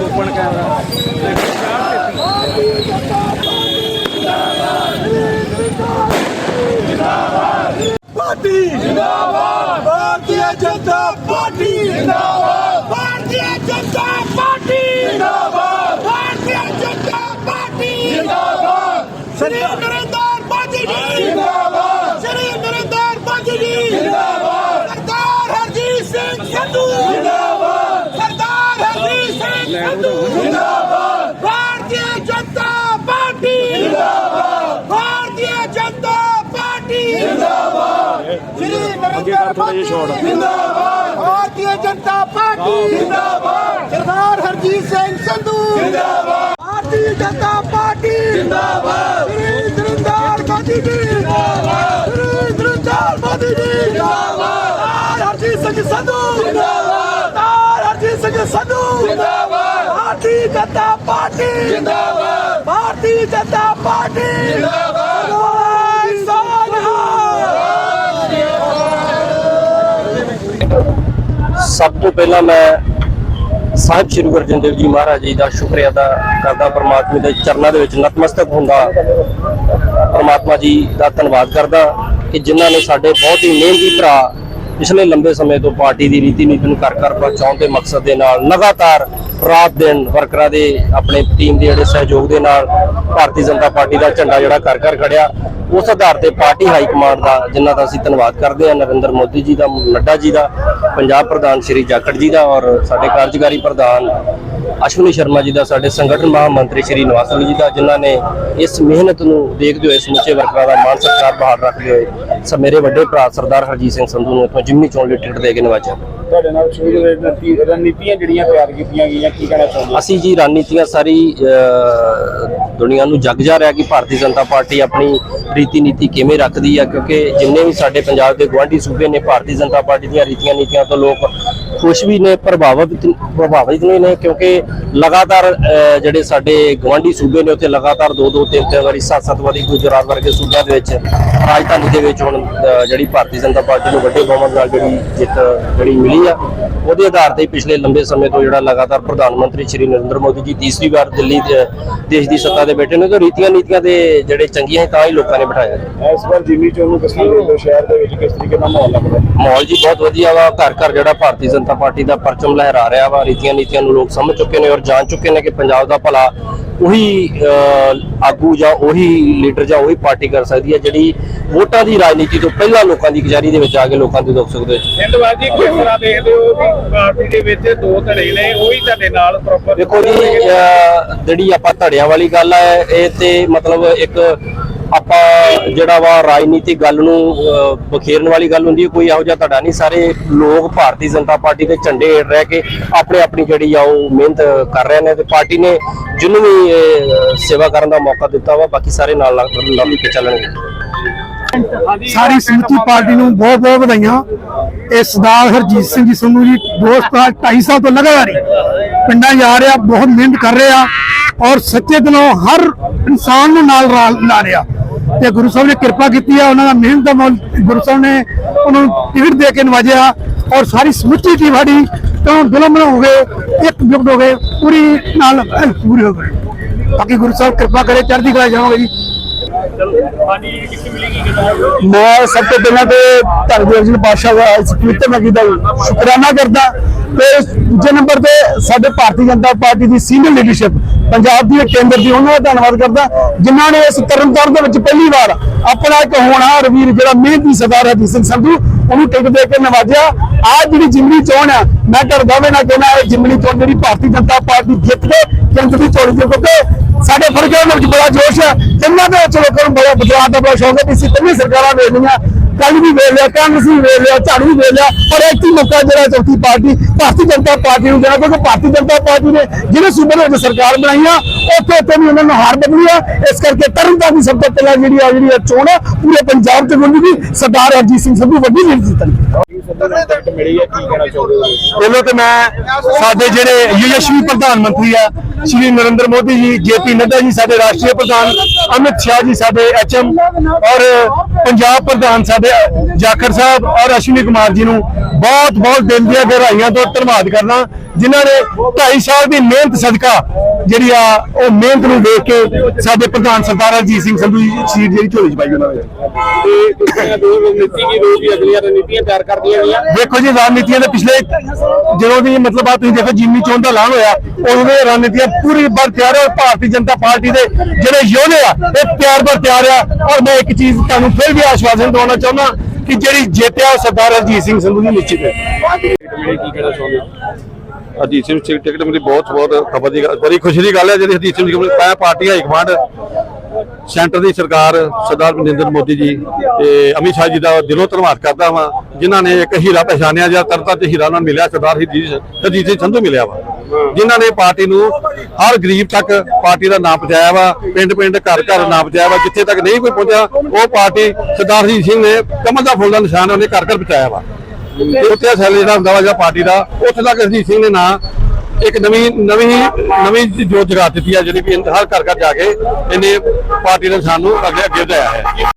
Open camera party ਜਿੰਦਾਬਾਦ Bharatiya Janata party ਜਿੰਦਾਬਾਦ। Party. Shri Narinder Modi ਜਿੰਦਾਬਾਦ। ਭਾਰਤੀ ਜਨਤਾ ਪਾਰਟੀ। ਜਿੰਦਾਬਾਦ। ਸਰਦਾਰ ਹਰਜੀਤ ਸਿੰਘ ਸੰਧੂ। ਜਿੰਦਾਬਾਦ। ਭਾਰਤੀ ਜਨਤਾ ਪਾਰਟੀ। ਜਿੰਦਾਬਾਦ। ਸ਼੍ਰੀ ਨਰਿੰਦਰ ਮੋਦੀ ਜੀ। ਜਿੰਦਾਬਾਦ। ਸ਼੍ਰੀ ਨਰਿੰਦਰ ਮੋਦੀ ਜੀ। ਜਿੰਦਾਬਾਦ। ਸਰਦਾਰ ਹਰਜੀਤ ਸਿੰਘ ਸੰਧੂ। ਜਿੰਦਾਬਾਦ। ਸਰਦਾਰ ਹਰਜੀਤ ਸਿੰਘ ਸੰਧੂ। ਜਿੰਦਾਬਾਦ। ਭਾਰਤੀ ਜਨਤਾ ਪਾਰਟੀ। ਜਿੰਦਾਬਾਦ। ਭਾਰਤੀ ਜਨਤਾ ਪਾਰਟੀ। ਜਿੰਦਾਬਾਦ। ਸਭ ਤੋਂ ਪਹਿਲਾਂ ਮੈਂ ਸਾਹਿਬ ਸ੍ਰੀ ਗੁਰੂ ਅਰਜਨ ਦੇਵ ਜੀ ਮਹਾਰਾਜ ਜੀ ਦਾ ਸ਼ੁਕਰੀਆ ਅਦਾ ਕਰਦਾ ਪਰਮਾਤਮਾ ਦੇ ਚਰਨਾਂ ਦੇ ਵਿੱਚ ਨਤਮਸਤਕ ਹੁੰਦਾ। ਪਰਮਾਤਮਾ ਜੀ ਦਾ ਧੰਨਵਾਦ ਕਰਦਾ ਕਿ ਜਿਨ੍ਹਾਂ ਨੇ ਸਾਡੇ ਬਹੁਤ ਹੀ ਮਿਹਨਤੀ ਭਰਾ ਪਿਛਲੇ ਲੰਬੇ ਸਮੇਂ ਤੋਂ ਪਾਰਟੀ ਦੀ ਰੀਤੀ ਨੀਤੀ ਨੂੰ ਕਰ ਕਰ ਪਹੁੰਚਾਉਣ ਦੇ ਮਕਸਦ ਦੇ ਨਾਲ ਲਗਾਤਾਰ ਰਾਤ ਦਿਨ ਵਰਕਰਾਂ ਦੇ, ਆਪਣੇ ਟੀਮ ਦੇ ਜਿਹੜੇ ਸਹਿਯੋਗ ਦੇ ਨਾਲ ਭਾਰਤੀ ਜਨਤਾ ਪਾਰਟੀ ਦਾ ਝੰਡਾ ਜਿਹੜਾ ਘਰ ਘਰ ਖੜਿਆ, ਉਸ ਆਧਾਰ ਤੇ ਪਾਰਟੀ ਹਾਈ ਕਮਾਂਡ ਦਾ, ਜਿਨ੍ਹਾਂ ਦਾ ਅਸੀਂ ਧੰਨਵਾਦ ਕਰਦੇ ਹਾਂ, ਨਰਿੰਦਰ ਮੋਦੀ ਜੀ ਦਾ ਨੱਡਾ ਜੀ ਦਾ, ਪੰਜਾਬ ਪ੍ਰਧਾਨ ਸ਼੍ਰੀ ਜਾਖੜ ਜੀ ਦਾ ਔਰ ਸਾਡੇ ਕਾਰਜਕਾਰੀ ਪ੍ਰਧਾਨ ਅਸ਼ਵਨੀ ਸ਼ਰਮਾ ਜੀ ਦਾ ਸਾਡੇ ਸੰਗਠਨ ਮਹਾਮੰਤਰੀ ਸ਼੍ਰੀ ਨਿਵਾਸ ਅਲੀ ਜੀ ਦਾ ਜਿਨ੍ਹਾਂ ਨੇ ਇਸ ਮਿਹਨਤ ਨੂੰ ਦੇਖਦੇ ਹੋਏ ਸਮੁੱਚੇ ਵਰਕਰਾਂ ਦਾ ਮਾਨ ਸਤਿਕਾਰ ਬਹਾਲ ਰੱਖਦੇ ਹੋਏ ਸ ਮੇਰੇ ਵੱਡੇ ਭਰਾ ਸਰਦਾਰ ਹਰਜੀਤ ਸਿੰਘ ਸੰਧੂ ਨੂੰ ਇੱਥੋਂ ਜਿਮਨੀ ਚੋਣ ਲਈ ਟਿਕਟ ਦੇ ਕੇ ਨਵਾਜਿਆ। ਤੁਹਾਡੇ ਨਾਲ ਸ਼ੁਰੂ ਰਣਨੀਤੀਆਂ ਜਿਹੜੀਆਂ ਤਿਆਰ ਕੀਤੀਆਂ ਗਈਆਂ ਕੀ ਕਹਿਣਾ ਚਾਹੁੰਦੇ ਅਸੀਂ ਜੀ ਰਣਨੀਤੀਆਂ ਸਾਰੀ ਦੁਨੀਆ ਨੂੰ ਜਗ ਜਾ ਰਿਹਾ ਕਿ ਭਾਰਤੀ ਜਨਤਾ ਪਾਰਟੀ ਆਪਣੀ ਰੀਤੀ ਨੀਤੀ ਕਿਵੇਂ ਰੱਖਦੀ ਆ ਕਿਉਂਕਿ ਜਿੰਨੇ ਵੀ ਸਾਡੇ ਪੰਜਾਬ ਦੇ ਗਵਾਂਢੀ ਸੂਬੇ ਨੇ ਭਾਰਤੀ ਜਨਤਾ ਪਾਰਟੀ ਦੀਆਂ ਰੀਤੀਆਂ ਨੀਤੀਆਂ ਤੋਂ ਲੋਕ ਖੁਸ਼ ਵੀ ਨੇ ਪ੍ਰਭਾਵਿਤ ਪ੍ਰਭਾਵਿਤ ਵੀ ਨੇ ਕਿਉਂਕਿ ਲਗਾਤਾਰ ਜਿਹੜੇ ਸਾਡੇ ਗਵਾਂਢੀ ਸੂਬੇ ਨੇ ਉੱਥੇ ਲਗਾਤਾਰ ਦੋ ਦੋ ਤਿੰਨ ਤਿੰਨ ਵਾਰੀ ਸੱਤ ਸੱਤ ਵਾਰੀ ਗੁਜਰਾਤ ਵਰਗੇ ਸੂਬਿਆਂ ਦੇ ਵਿੱਚ ਰਾਜਧਾਨੀ ਦੇ ਵਿੱਚ ਹੁਣ ਜਿਹੜੀ ਭਾਰਤੀ ਜਨਤਾ ਪਾਰਟੀ ਨੂੰ ਵੱਡੇ ਬਹੁਮਤ ਨਾਲ ਜਿਹੜੀ ਜਿੱਤ ਜਿਹੜੀ ਮਿਲੀ ਆ ਉਹਦੇ ਆਧਾਰ ਤੇ ਪਿਛਲੇ ਲੰਬੇ ਸਮੇਂ ਤੋਂ ਜਿਹੜਾ ਲਗਾਤਾਰ ਪ੍ਰਧਾਨ ਮੰਤਰੀ ਸ਼੍ਰੀ ਨਰਿੰਦਰ ਮੋਦੀ ਜੀ ਤੀਸਰੀ ਵਾਰ ਦਿੱਲੀ ਦੇ ਦੇਸ਼ ਦੀ ਸੱਤਾ ਤੇ ਬੈਠੇ ਨੇ ਤਾਂ ਰੀਤੀਆਂ ਨੀਤੀਆਂ ਦੇ ਜਿਹੜੇ ਚੰਗੀਆਂ ਤਾਂ ਹੀ ਲੋਕਾਂ ਨੇ ਬਿਠਾਇਆ ਇਸ ਵਾਰ ਜਿਮਨੀ ਚੋਣ ਨੂੰ ਕਿਸ ਹੋ ਸ਼ਹਿਰ ਦੇ ਵਿੱਚ ਕਿਸ ਤਰੀਕੇ ਦਾ ਮਾਹੌਲ ਲੱਗਦਾ? ਮਾਹੌਲ ਜੀ ਬਹੁਤ ਵਧੀਆ ਵਾ ਘਰ ਘਰ ਜਿਹੜਾ ਭਾਰਤੀ ਜਨਤਾ ਪਾਰਟੀ ਦਾ ਪਰਚਮ ਲਹਿਰਾ ਰਿਹਾ ਵਾ ਰੀਤੀਆਂ ਨੀਤੀਆਂ ਨੂੰ ਲੋਕ ਸਮਝ ਚੁੱਕੇ ਨੇ ਔਰ ਜਾਣ ਚੁੱਕੇ ਨੇ ਕਿ ਪੰਜਾਬ ਦਾ ਭਲਾ ਉਹੀ ਆਗੂ ਜਾਂ ਉਹੀ ਲੀਡਰ ਜਾਂ ਉਹੀ ਪਾਰਟੀ ਕਰ ਸਕਦੀ ਹੈ ਜਿਹੜੀ ਵੋਟਾਂ ਦੀ ਰਾਜਨੀਤੀ ਤੋਂ ਪਹਿਲਾਂ ਲੋਕਾਂ ਦੀ ਕਚਹਿਰੀ ਦੇ ਵਿੱਚ ਆ ਕੇ ਲੋਕਾਂ ਦੇ ਦੁੱਖ ਸੁੱਖ ਦੇ ਵਿੱਚ ਜੀ ਕਿਸ ਤਰ੍ਹਾਂ ਦੇਖਦੇ ਹੋ ਵੀ ਪਾਰਟੀ ਦੇ ਵਿੱਚ ਦੋ ਧੜੇ ਨੇ ਉਹ ਤੁਹਾਡੇ ਨਾਲ ਪ੍ਰੋਪਰ ਦੇਖੋ ਜੀ ਜਿਹੜੀ ਆਪਾਂ ਧੜਿਆਂ ਵਾਲੀ ਗੱਲ ਹੈ ਇਹ ਤੇ ਮਤਲਬ ਇੱਕ ਆਪਾਂ ਜਿਹੜਾ ਵਾ ਰਾਜਨੀਤਿਕ ਗੱਲ ਨੂੰ ਬਖੇਰਨ ਵਾਲੀ ਗੱਲ ਹੁੰਦੀ ਹੈ, ਕੋਈ ਇਹੋ ਜਿਹਾ ਤੁਹਾਡਾ ਨਹੀਂ। ਸਾਰੇ ਲੋਕ ਭਾਰਤੀ ਜਨਤਾ ਪਾਰਟੀ ਦੇ ਝੰਡੇ ਹੇਠ ਰਹਿ ਕੇ ਆਪਣੇ ਆਪਣੀ ਜਿਹੜੀ ਆ, ਉਹ ਮਿਹਨਤ ਕਰ ਰਹੇ ਨੇ ਤੇ ਪਾਰਟੀ ਨੇ ਜਿਹਨੂੰ ਵੀ ਸੇਵਾ ਕਰਨ ਦਾ ਮੌਕਾ ਦਿੱਤਾ ਵਾ, ਬਾਕੀ ਸਾਰੇ ਨਾਲ ਲੱਗ ਕੇ ਚੱਲਣਗੇ। ਸਾਰੀ ਸਮੁੱਚੀ ਪਾਰਟੀ ਨੂੰ ਬਹੁਤ ਬਹੁਤ ਵਧਾਈਆਂ। ਇਹ ਸਰਦਾਰ ਹਰਜੀਤ ਸਿੰਘ ਜੀ ਸੰਧੂ ਜੀ ਦੋਸਤ ਆ 2.5 ਸਾਲ ਤੋਂ ਲਗਾਤਾਰ ਪਿੰਡਾਂ ਜਾ ਰਿਹਾ, ਬਹੁਤ ਮਿਹਨਤ ਕਰ ਰਿਹਾ ਔਰ ਸੱਚੇ ਦਿਲੋਂ ਹਰ ਇਨਸਾਨ ਨੂੰ ਨਾਲ ਲਾ ਰਿਹਾ। ਤੇ ਗੁਰੂ ਸਾਹਿਬ ਨੇ ਕਿਰਪਾ ਕੀਤੀ ਆ, ਉਹਨਾਂ ਦਾ ਮਿਹਨਤ ਦਾ ਮੁੱਲ ਗੁਰੂ ਸਾਹਿਬ ਨੇ ਉਹਨਾਂ ਨੂੰ ਟਿਕਟ ਦੇ ਕੇ ਨਵਾਜਿਆ ਔਰ ਸਾਰੀ ਸਮੁੱਚੀ ਟੀਮ ਸਾਡੀ ਤੋਂ ਦਿਲੋਂ ਹੋ ਗਏ, ਇੱਕ ਜੁਗਤ ਹੋ ਗਏ, ਪੂਰੀ ਨਾਲ ਪੂਰੀ ਹੋ ਗਏ। ਬਾਕੀ ਗੁਰੂ ਸਾਹਿਬ ਕਿਰਪਾ ਕਰੇ, ਚੜ੍ਹਦੀ ਕਲਾ ਜਾਵਾਂਗੇ ਜੀ। ਮੈਂ ਸਭ ਤੋਂ ਪਹਿਲਾਂ ਤੇ ਧੰਨ ਗੁਰੂ ਜੀ ਪਾਤਸ਼ਾਹ ਦਾ ਇਸ ਪਵਿੱਤਰ ਨਗਰੀ ਦਾ ਸ਼ੁਕਰਾਨਾ ਕਰਦਾ। ਤੇ ਦੂਜੇ ਨੰਬਰ ਤੇ ਸਾਡੇ ਭਾਰਤੀ ਜਨਤਾ ਪਾਰਟੀ ਦੀ ਸੀਨੀਅਰ ਲੀਡਰਸ਼ਿਪ ਪੰਜਾਬ ਦੀ ਕੇਂਦਰ ਦੀ ਉਹਨਾਂ ਦਾ ਧੰਨਵਾਦ ਕਰਦਾ, ਜਿਨ੍ਹਾਂ ਨੇ ਇਸ ਤਰਨਤਾਰਨ ਦੇ ਵਿੱਚ ਪਹਿਲੀ ਵਾਰ ਆਪਣਾ ਇੱਕ ਹੋਣਾ ਰਵੀਰ, ਜਿਹੜਾ ਮਿਹਨਤੀ ਸਰਦਾਰ ਹਰਜੀਤ ਸਿੰਘ ਸੰਧੂ, ਉਹਨੂੰ ਟਿਕਟ ਦੇ ਕੇ ਨਵਾਜਿਆ। ਆਹ ਜਿਹੜੀ ਜਿਮਨੀ ਚੋਣ ਆ, ਮੈਂ ਕਰ ਦਾਅਵੇ ਨਾ ਕਹਿੰਦਾ ਇਹ ਜਿਮਨੀ ਚੋਣ ਜਿਹੜੀ ਭਾਰਤੀ ਜਨਤਾ ਪਾਰਟੀ ਜਿੱਤ ਕੇ ਕੇਂਦਰ ਦੀ ਚੋਣ ਦੀ ਕਿਉਂਕਿ ਸਾਡੇ ਫਰਕਾਂ ਦੇ ਵਿੱਚ ਬੜਾ ਜੋਸ਼ ਹੈ ਇਹਨਾਂ ਦੇ ਵਿੱਚ ਲੋਕਾਂ ਨੂੰ ਬੜਾ ਬਦਲਾਅ ਦਾ ਬੜਾ ਸ਼ੌਕ ਹੈ ਕਿ ਅਸੀਂ ਤਿੰਨੇ ਸਰਕਾਰਾਂ ਵੇਖਣੀਆਂ। ਕੱਲ ਵੀ ਵੇਖ ਲਿਆ ਕਾਂਗਰਸ ਵੀ ਵੇਖ ਲਿਆ, ਝਾੜੂ ਵੀ ਵੇਖ ਲਿਆ, ਪਰ ਇੱਕ ਹੀ ਮੌਕਾ ਜਿਹੜਾ ਚੌਥੀ ਪਾਰਟੀ, ਭਾਰਤੀ ਜਨਤਾ ਪਾਰਟੀ ਨੂੰ ਦੇਣਾ ਕਿਉਂਕਿ ਭਾਰਤੀ ਜਨਤਾ ਪਾਰਟੀ ਨੇ ਜਿਹੜੇ ਸੂਬੇ ਦੇ ਵਿੱਚ ਸਰਕਾਰ ਬਣਾਈਆਂ, ਉੱਥੇ ਉੱਥੇ ਵੀ ਉਹਨਾਂ ਨੂੰ ਹਾਰ ਬਦਲੀ ਆ। ਇਸ ਕਰਕੇ ਤਰਨਤਾਰਨ ਦੀ ਸਭ ਤੋਂ ਪਹਿਲਾਂ ਜਿਹੜੀ ਆ, ਜਿਹੜੀ ਇਹ ਚੋਣ ਪੂਰੇ ਪੰਜਾਬ ਚ ਗੁੰਦੀ ਸਰਦਾਰ ਹਰਜੀਤ ਸਿੰਘ ਸੰਧੂ ਵੱਡੀ ਲੀਡ ਜਿੱਤਣਗੇ। ਸੱਤਾ ਟਿਕਟ ਮਿਲੀ ਹੈ ਕੀ ਕਹਿਣਾ ਚਾਹੁੰਦੇ ਹੋ ਪਹਿਲਾਂ ਤੇ ਮੈਂ ਸਾਡੇ ਜਿਹੜੇ ਯਸ਼ਵੀ ਪ੍ਰਧਾਨ ਮੰਤਰੀ ਆ, ਸ਼੍ਰੀ ਨਰਿੰਦਰ ਮੋਦੀ ਜੀ, ਜੇਪੀ ਨੱਡਾ ਜੀ ਸਾਡੇ ਰਾਸ਼ਟਰੀ ਪ੍ਰਧਾਨ, ਅਮਿਤ ਸ਼ਾਹ ਜੀ ਸਾਡੇ ਐਚਐਮ ਔਰ ਪੰਜਾਬ ਪ੍ਰਧਾਨ ਸਾਡੇ ਜਾਖੜ ਸਾਹਿਬ ਔਰ ਅਸ਼ਵਨੀ ਕੁਮਾਰ ਜੀ ਨੂੰ ਬਹੁਤ ਬਹੁਤ ਦਿਲ ਦੀਆਂ ਗਹਿਰਾਈਆਂ ਤੋਂ ਧੰਨਵਾਦ ਕਰਨਾ ਜਿਨ੍ਹਾਂ ਨੇ 2.5 ਸਾਲ ਦੀ ਮਿਹਨਤ ਸਦਕਾ ਜਿਹੜੀ ਆ ਉਹ ਮਿਹਨਤ ਨੂੰ ਦੇਖ ਕੇ ਸਾਡੇ ਪ੍ਰਧਾਨ ਸਰਦਾਰ ਅਜੀਤ ਸਿੰਘ ਸੰਧੂ ਜੀ ਸੀਟ ਜਿਹੜੀ ਝੋਲੀ ਚ ਪਾਈ ਉਹਨਾਂ ਨੇ। ਤੇ ਤੁਸੀਂ ਦੋ ਰਣਨੀਤੀ ਕੀ ਰੋਜ਼ ਦੀ ਅਗਲੀਆਂ ਰਣਨੀਤੀਆਂ ਤਿਆਰ ਕਰਦੀਆਂ ਗਈਆਂ ਦੇਖੋ ਜੀ ਰਣਨੀਤੀਆਂ ਦੇ ਪਿਛਲੇ ਜਦੋਂ ਦੀ ਮਤਲਬ ਆ ਤੁਸੀਂ ਦੇਖੋ ਜਿਮਨੀ ਚੋਣ ਦਾ ਐਲਾਨ ਹੋਇਆ ਉਦੋਂ ਦੇ ਰਣਨੀਤੀਆਂ ਪੂਰੀ ਬਰ ਤਿਆਰ ਹੈ ਭਾਰਤੀ ਜਨਤਾ ਪਾਰਟੀ ਦੇ ਜਿਹੜੇ ਯੋਧੇ ਆ ਇਹ ਤਿਆਰ ਬਰ ਤਿਆਰ ਆ। ਔਰ ਮੈਂ ਇੱਕ ਚੀਜ਼ ਤੁਹਾਨੂੰ ਫਿਰ ਵੀ ਆਸ਼ਵਾਸਨ ਦਿਵਾਉਣਾ ਚਾਹੁੰਦਾ ਕਿ ਜਿਹੜੀ ਜਿੱਤਿਆ ਉਹ ਸਰਦਾਰ ਅਜੀਤ ਸਿੰਘ ਸੰਧੂ ਦੀ ਨਿਸ਼ਚਿਤ ਹੈ? ਹਰਜੀਤ ਸਿੰਘ ਦੀ ਟਿਕਟ ਮਿਲੀ, ਬਹੁਤ ਬਹੁਤ ਖਬਰ ਦੀ ਗੱਲ- ਬੜੀ ਖੁਸ਼ੀ ਦੀ ਗੱਲ ਹੈ ਜਿਹੜੀ ਹਰਜੀਤ ਸਿੰਘ ਦੀ ਪਾਇਆ ਪਾਰਟੀ ਹਾਈ ਕਮਾਂਡ, ਸੈਂਟਰ ਦੀ ਸਰਕਾਰ, ਸਰਦਾਰ ਨਰਿੰਦਰ ਮੋਦੀ ਜੀ ਤੇ ਅਮਿਤ ਸ਼ਾਹ ਜੀ ਦਾ ਦਿਲੋਂ ਧੰਨਵਾਦ ਕਰਦਾ ਹਾਂ ਜਿਨ੍ਹਾਂ ਨੇ ਇੱਕ ਹੀਰਾ ਪਛਾਣਿਆ ਜਾਂ ਤਰਤਾ ਤੇ ਹੀਰਾ ਨਾਲ ਮਿਲਿਆ, ਸਰਦਾਰ ਹਰਜੀਤ ਹਰਜੀਤ ਸਿੰਘ ਸੰਧੂ ਮਿਲਿਆ ਵਾ। ਜਿਨ੍ਹਾਂ ਨੇ ਪਾਰਟੀ ਨੂੰ ਹਰ ਗਰੀਬ ਤੱਕ ਪਾਰਟੀ ਦਾ ਨਾਮ ਪਹੁੰਚਾਇਆ ਵਾ ਪਿੰਡ ਪਿੰਡ ਘਰ ਘਰ ਨਾਮ ਪਹੁੰਚਾਇਆ ਵਾ, ਜਿੱਥੇ ਤੱਕ ਨਹੀਂ ਕੋਈ ਪਹੁੰਚਿਆ, ਉਹ ਪਾਰਟੀ ਸਰਦਾਰ ਹਰਜੀਤ ਸਿੰਘ ਨੇ ਕਮਲ ਦਾ ਫੁੱਲ ਦਾ ਨਿਸ਼ਾਨ ਉਹਨੇ ਘਰ ਘਰ ਪਹੁੰਚਾਇਆ ਵਾ। ਤੇ ਉੱਥੇ ਜਿਹੜਾ ਹੁੰਦਾ ਵਾ ਜਿਹੜਾ ਪਾਰਟੀ ਦਾ, ਉੱਥੇ ਤੱਕ ਹਰਜੀਤ ਸਿੰਘ ਨੇ ਨਾਂ ਇੱਕ ਨਵੀਂ ਨਵੀਂ ਨਵੀਂ ਜੋਤ ਜਗਾ ਦਿੱਤੀ ਆ ਜਿਹੜੀ ਵੀ ਹਰ ਘਰ ਘਰ ਜਾ ਕੇ ਇਹਨੇ ਪਾਰਟੀ ਨੇ ਸਾਨੂੰ ਅੱਗੇ ਅੱਗੇ ਵਧਾਇਆ ਹੈ।